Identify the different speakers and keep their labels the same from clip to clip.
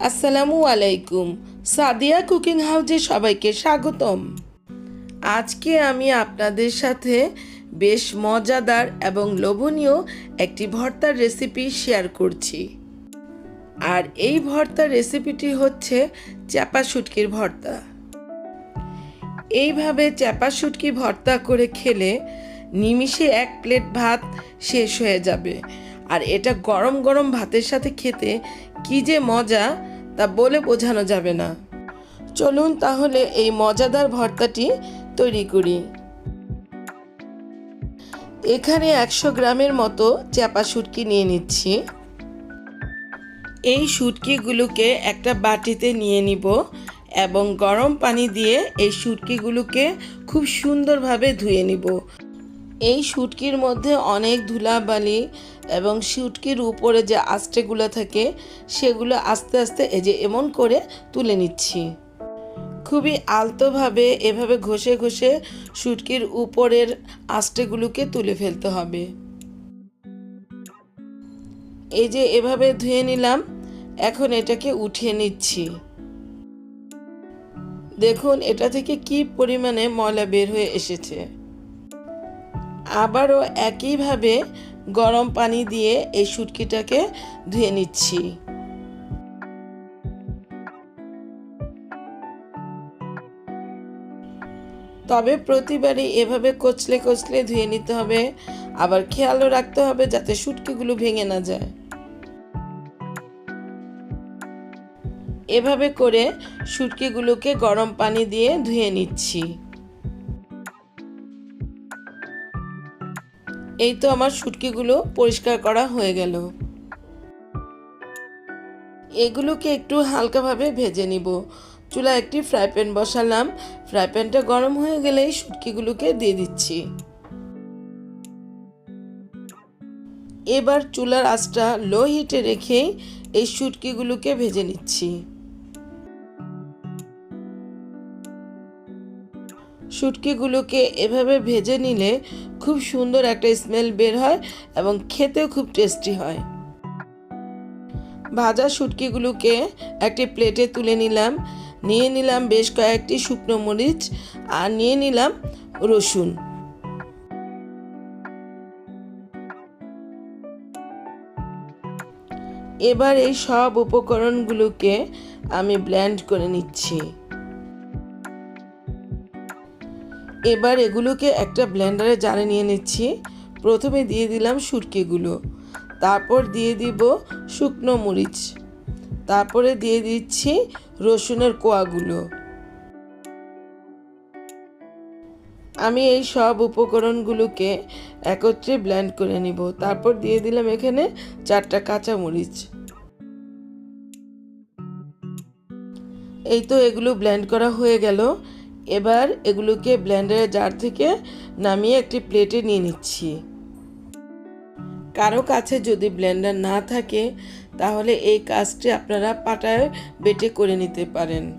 Speaker 1: আসসালামু আলাইকুম। সাদিয়া কুকিং হাউজে সবাইকে স্বাগতম। আজকে আমি আপনাদের সাথে বেশ মজাদার এবং লোভনীয় একটি ভর্তার রেসিপি শেয়ার করছি। আর এই ভর্তার রেসিপিটি হচ্ছে চাপা শুটকির ভর্তা। এইভাবে চাপা শুটকি ভর্তা করে খেলে নিমিষে এক প্লেট ভাত শেষ হয়ে যাবে। আর এটা গরম গরম ভাতের সাথে খেতে কি যে মজা তা বলে বোঝানো যাবে না। চলুন তাহলে এই মজাদার ভর্তাটি তৈরি করি। এখানে একশো গ্রামের মতো চাপা শুটকি নিয়ে নিচ্ছি। এই শুটকিগুলোকে একটা বাটিতে নিয়ে নিব এবং গরম পানি দিয়ে এই শুটকিগুলোকে খুব সুন্দরভাবে ধুয়ে নিব। এই শুটকির মধ্যে অনেক ধুলাবালি এবং শুটকির উপরে যে আস্তেগুলো থাকে, সেগুলো আস্তে আস্তে এই যে এমন করে তুলে নিচ্ছি। খুবই আলতোভাবে এভাবে ঘষে ঘষে শুটকির উপরের আস্তেগুলোকে তুলে ফেলতে হবে। এই যে এভাবে ধুয়ে নিলাম, এখন এটাকে উঠিয়ে নিচ্ছি। দেখুন, এটা থেকে কি পরিমাণে ময়লা বের হয়ে এসেছে। আবারও একইভাবে গরম পানি দিয়ে এই শুটকিটাকে ধুয়ে নিচ্ছি। তবে প্রতিবারই এভাবে কচলে কচলে ধুয়ে নিতে হবে। আবার খেয়ালও রাখতে হবে যাতে শুটকিগুলো ভেঙে না যায়। এভাবে করে শুটকিগুলোকে গরম পানি দিয়ে ধুয়ে নিচ্ছি। এই তো আমার শুটকিগুলো পরিষ্কার করা হয়ে গেল। এগুলোকে একটু হালকাভাবে ভেজে নিব। চুলা একটি ফ্রাই প্যান বসালাম। ফ্রাই প্যানটা গরম হয়ে গেলেই শুটকিগুলোকে দিয়ে দিচ্ছি। এবার চুলার আঁচটা লো হিটে রেখেই এই শুটকিগুলোকে ভেজে নিচ্ছি। শুটকিগুলোকে এভাবে ভেজে নিলে খুব সুন্দর একটা স্মেল বের হয় এবং খেতেও খুব টেস্টি হয়। ভাজা শুটকিগুলোকে একটি প্লেটে তুলে নিলাম। নিয়ে নিলাম বেশ কয়েকটি শুকনো মরিচ আর নিয়ে নিলাম রসুন। এবার এই সব উপকরণগুলোকে আমি ব্ল্যান্ড করে নিচ্ছি। এবার এগুলোকে একটা ব্লেন্ডারে জারে নিয়ে নিচ্ছি। প্রথমে দিয়ে দিলাম শুটকিগুলো তারপর দিয়ে দিব শুকনো মরিচ। তারপরে দিয়ে দিচ্ছি রসুনের কোয়াগুলো। আমি এই সব উপকরণগুলোকে একত্রে ব্লেন্ড করে নিব। তারপর দিয়ে দিলাম এখানে চারটা কাঁচা মরিচ। এই তো এগুলো ব্লেন্ড করা হয়ে গেল। এবার এগুলোকে ব্লেন্ডারের জার থেকে নামিয়ে একটি প্লেটে নিয়ে নিচ্ছি। কারও কাছে যদি ব্লেন্ডার না থাকে, তাহলে এই কাজটি আপনারা পাটায় বেটে করে নিতে পারেন।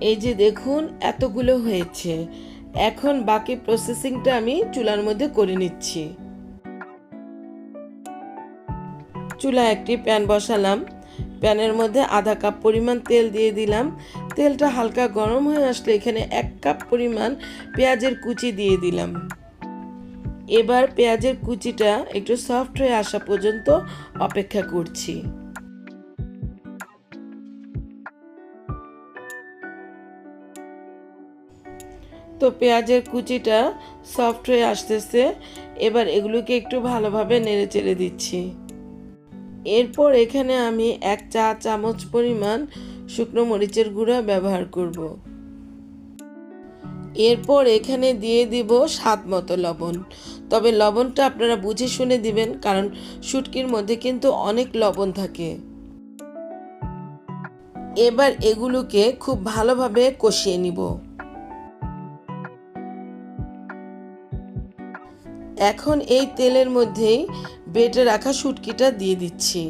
Speaker 1: এই যে দেখুন, এতগুলো হয়েছে। এখন বাকি প্রসেসিংটা আমি চুলার মধ্যে করে নিচ্ছি। চুলা একটি প্যান বসালাম। প্যানের মধ্যে আধা কাপ পরিমাণ তেল দিয়ে দিলাম। তেলটা হালকা গরম হয়ে আসলে এখানে এক কাপ পরিমাণ পেঁয়াজের কুচি দিয়ে দিলাম। এবার পেঁয়াজের কুচিটা একটু সফট হয়ে আসা পর্যন্ত অপেক্ষা করছি। তো পেঁয়াজের কুচিটা সফট হয়ে আসতেছে। এবার এগুলোকে একটু ভালোভাবে নেড়ে চেড়ে দিচ্ছি। এরপর এখানে আমি এক চা চামচ পরিমাণ শুকনো মরিচের গুঁড়া ব্যবহার করব। এরপর এখানে দিয়ে দিব স্বাদ মতো লবণ। তবে লবণটা আপনারা বুঝে শুনে দিবেন, কারণ শুটকির মধ্যে কিন্তু অনেক লবণ থাকে। এবার এগুলোকে খুব ভালোভাবে কষিয়ে নিব। এখন এই তেলের মধ্যেই বেটে রাখা শুটকিটা দিয়ে দিচ্ছি।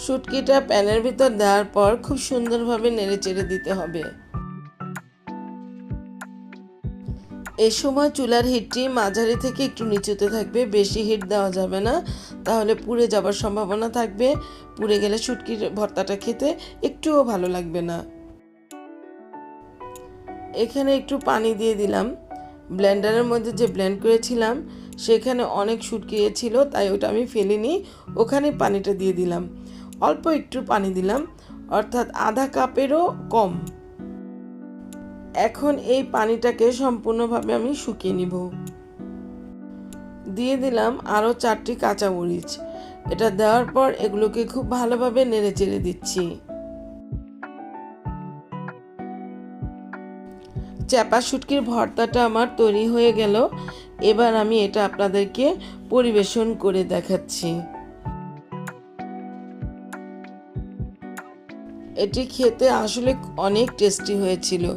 Speaker 1: শুটকিটা প্যানের ভিতর দেওয়ার পর খুব সুন্দরভাবে নেড়ে চেড়ে দিতে হবে। এ সময় চুলার হিটটি মাঝারি থেকে একটু নিচুতে থাকবে, বেশি হিট দেওয়া যাবে না। তাহলে পুড়ে যাবার সম্ভাবনা থাকবে। পুড়ে গেলে শুটকির ভর্তাটা খেতে একটুও ভালো লাগবে না। এখানে একটু পানি দিয়ে দিলাম। ব্লেন্ডারের মধ্যে যে ব্লেন্ড করেছিলাম, সেখানে অনেক শুটকিয়ে ছিল, তাই ওটা আমি ফেলিনি। ওখানে পানিটা দিয়ে দিলাম। অল্প একটু পানি দিলাম, অর্থাৎ আধা কাপেরও কম। এখন এই পানিটাকে সম্পূর্ণভাবে আমি শুকিয়ে নিব। দিয়ে দিলাম আরও চারটি কাঁচামরিচ। এটা দেওয়ার পর এগুলোকে খুব ভালোভাবে নেড়ে চেড়ে দিচ্ছি। চ্যাপা শুটকির ভর্তাটা আমার তৈরি হয়ে গেল। এবার আমি এটা আপনাদেরকে পরিবেশন করে দেখাচ্ছি। এটি খেতে আসলে অনেক টেস্টি হয়েছিল।